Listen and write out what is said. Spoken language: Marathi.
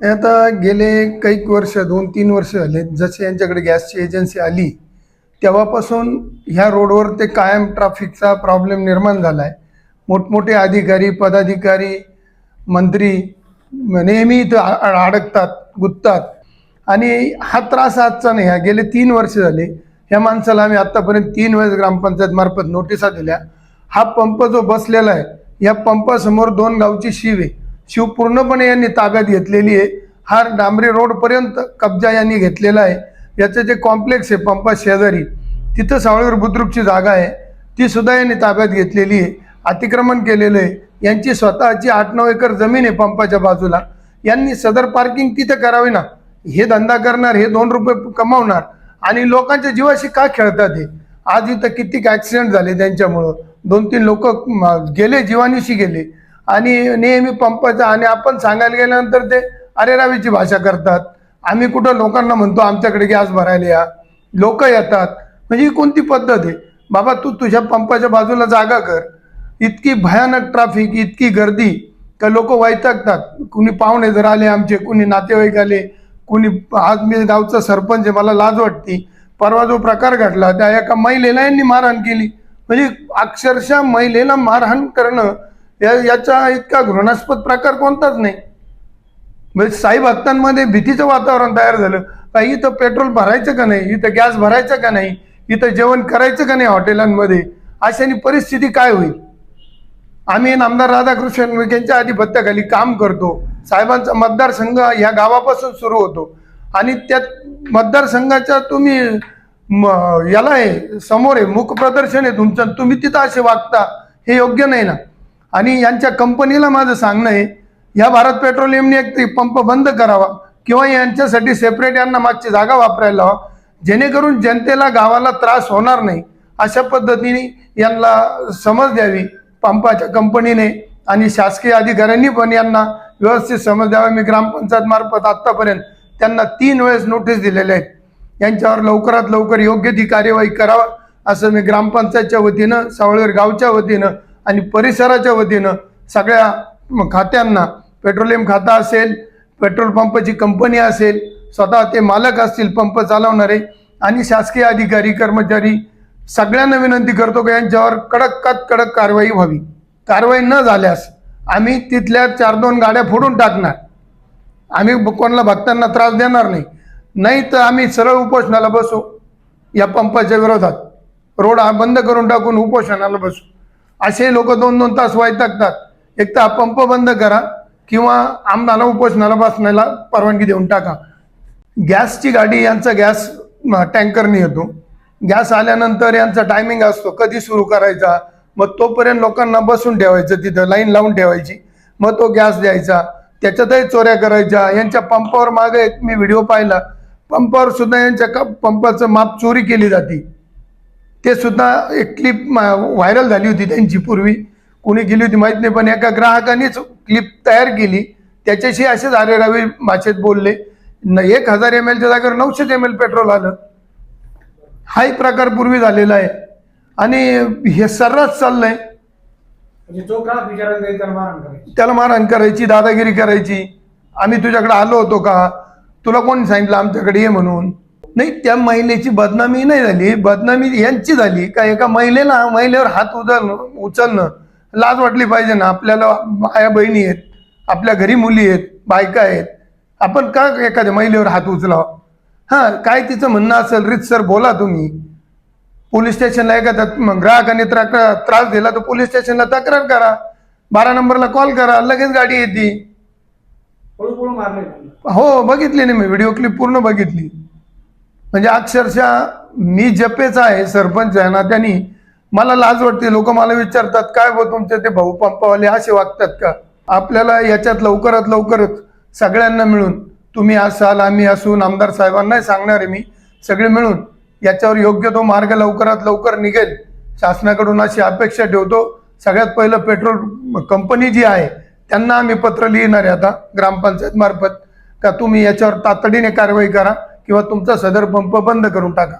आता गेले काही वर्ष दोन तीन वर्ष झाले. जसे यांच्याकडे गॅसची एजन्सी आली तेव्हापासून ह्या रोडवर ते कायम ट्रॅफिकचा प्रॉब्लेम निर्माण झाला आहे मोठमोठे अधिकारी पदाधिकारी मंत्री नेहमी इथं अडकतात गुत्तात. आणि हा त्रास आजचा नाही. हा गेले तीन वर्ष झाले. ह्या माणसाला आम्ही आत्तापर्यंत तीन वेळेस ग्रामपंचायत मार्फत नोटिसा दिल्या. हा पंप जो बसलेला आहे या पंपासमोर दोन गावची शिव. आहे शिव पूर्णपणे यांनी ताब्यात घेतलेली आहे. हा डांबरी रोडपर्यंत कब्जा यांनी घेतलेला आहे. याचं जे कॉम्प्लेक्स आहे पंपा शेजारी तिथं सावळीवर बुद्रुकची जागा आहे. ती सुद्धा यांनी ताब्यात घेतलेली आहे. अतिक्रमण केलेलं आहे. यांची स्वतःची आठ नऊ एकर जमीन आहे पंपाच्या बाजूला. यांनी सदर पार्किंग तिथं करावी ना? हे धंदा करणार हे दोन रुपये कमावणार आणि लोकांच्या जीवाशी का खेळतात हे? आज इथं किती ॲक्सिडेंट झाले त्यांच्यामुळं? दोन तीन लोक गेले जीवानीशी गेले. आणि नेहमी पंपाचं आणि आपण सांगायला गेल्यानंतर ते अरेरावीची भाषा करतात. आम्ही कुठं लोकांना म्हणतो आमच्याकडे गॅस भरायला या. लोक येतात. म्हणजे ही कोणती पद्धत आहे? बाबा तू तुझ्या पंपाच्या बाजूला जागा कर. इतकी भयानक ट्रॅफिक इतकी गर्दी का लोक वैतागतात. कुणी पाहुणे जर आले आमचे कुणी नातेवाईक आले कुणी आज मी गावचा सरपंच आहे मला लाज वाटते. परवा जो प्रकार घडला त्या एका महिलेला यांनी मारहाण केली. म्हणजे अक्षरशः महिलेला मारहाण करणं या याचा इतका घृणास्पद प्रकार कोणताच नाही. म्हणजे साई भक्तांमध्ये भीतीचं वातावरण तयार झालं. का इथं पेट्रोल भरायचं का नाही? इथं गॅस भरायचं का नाही? इथं जेवण करायचं का नाही हॉटेलांमध्ये? अशाने परिस्थिती काय होईल? आम्ही नामदार राधाकृष्ण विखेंच्या आधिपत्याखाली काम करतो. साहेबांचा मतदारसंघ ह्या गावापासून सुरू होतो. आणि त्यात मतदारसंघाच्या तुम्ही याला आहे समोर आहे मुख प्रदर्शन आहे तुमचं. तुम्ही तिथं असे वागता हे योग्य नाही ना? आणि यांच्या कंपनीला माझं सांगणं आहे या भारत पेट्रोलियमने एक ते पंप बंद करावा किंवा यांच्यासाठी सेपरेट यांना मागची जागा वापरायला हवा. जेणेकरून जनतेला गावाला त्रास होणार नाही अशा पद्धतीने यांना समज द्यावी पंपाच्या कंपनीने आणि शासकीय अधिकाऱ्यांनी पण यांना व्यवस्थित समज द्यावा. मी ग्रामपंचायत मार्फत आत्तापर्यंत त्यांना तीन वेळेस नोटीस दिलेल्या आहेत. यांच्यावर लवकरात लवकर योग्य ती कार्यवाही करावा असं मी ग्रामपंचायतच्या वतीनं सावळेवर गावच्या वतीनं आणि परिसराच्या वतीनं सगळ्या खात्यांना पेट्रोलियम खाता असेल पेट्रोल पंपाची कंपनी असेल स्वतः ते मालक असतील पंप चालवणारे आणि शासकीय अधिकारी कर्मचारी सगळ्यांना विनंती करतो की यांच्यावर कडकात कडक कारवाई व्हावी. कारवाई न झाल्यास आम्ही तिथल्या चार दोन गाड्या फोडून टाकणार. आम्ही कोणाला भक्तांना त्रास देणार नाही. नाही तर आम्ही सरळ उपोषणाला बसू. या पंपाच्या विरोधात रोड हा बंद करून टाकून उपोषणाला बसू. असे लोक दोन दोन तास वैतागतात एक तर पंप बंद करा किंवा आम्हाला उपोषणाला बसण्याला परवानगी देऊन टाका. गॅसची गाडी यांचा गॅस टँकरनी टँकरने येतो. गॅस आल्यानंतर यांचा टायमिंग असतो कधी सुरू करायचा? मग तोपर्यंत लोकांना बसून ठेवायचं तिथं लाईन लावून ठेवायची. मग तो गॅस द्यायचा. त्याच्यातही चोऱ्या करायच्या. यांच्या पंपावर मागे एक मी व्हिडिओ पाहिला. पंपावर सुद्धा यांच्या पंपाचं माप चोरी केली जाते. ते सुद्धा एक क्लिप व्हायरल झाली होती त्यांची पूर्वी. कोणी केली होती माहीत नाही पण एका ग्राहकानेच क्लिप तयार केली. त्याच्याशी असेच आरे रवी भाषेत बोलले. न एक हजार एम एलच्या जागेवर नऊशे एम एल पेट्रोल आलं. हाही प्रकार पूर्वी झालेला आहे. आणि हे सर्रास चाललंय. म्हणजे त्याला मारहाण करायची दादागिरी करायची. आम्ही तुझ्याकडे आलो होतो का? तुला कोण सांगितलं आमच्याकडे ये म्हणून? नाही त्या महिलेची बदनामी नाही झाली. बदनामी यांची झाली. का एका महिलेला महिलेवर हात उचलणं उचलणं लाज वाटली पाहिजे ना. आपल्याला आया बहिणी आहेत. आपल्या घरी मुली आहेत. बायका आहेत. आपण का एखाद्या महिलेवर हात उचलावा? हां काय तिचं म्हणणं असेल? रितसर बोला तुम्ही. पोलीस स्टेशनला एखादा ग्राहकाने त्रास दिला तर पोलीस स्टेशनला तक्रार करा. बारा नंबरला कॉल करा. लगेच गाडी येते. हो बघितली ना मी. व्हिडिओ क्लिप पूर्ण बघितली. म्हणजे अक्षरशः मी जपेचा आहे सरपंच आहे ना त्यांनी मला लाज वाटते. लोक मला विचारतात काय बो तुमचे ते भाऊ पंपावाले असे वागतात का? आपल्याला याच्यात लवकरात लवकरच सगळ्यांना मिळून तुम्ही असाल आम्ही असून आमदार साहेबांनाही सांगणार आहे मी सगळे मिळून याच्यावर योग्य तो मार्ग लवकरात लवकर निघेल. शासनाकडून अशी अपेक्षा ठेवतो. सगळ्यात पहिलं पेट्रोल कंपनी जी आहे त्यांना आम्ही पत्र लिहिणार आहे आता ग्रामपंचायत मार्फत का तुम्ही याच्यावर तातडीने कारवाई करा. किंवा तुमचा सदर पंप बंद करून टाका.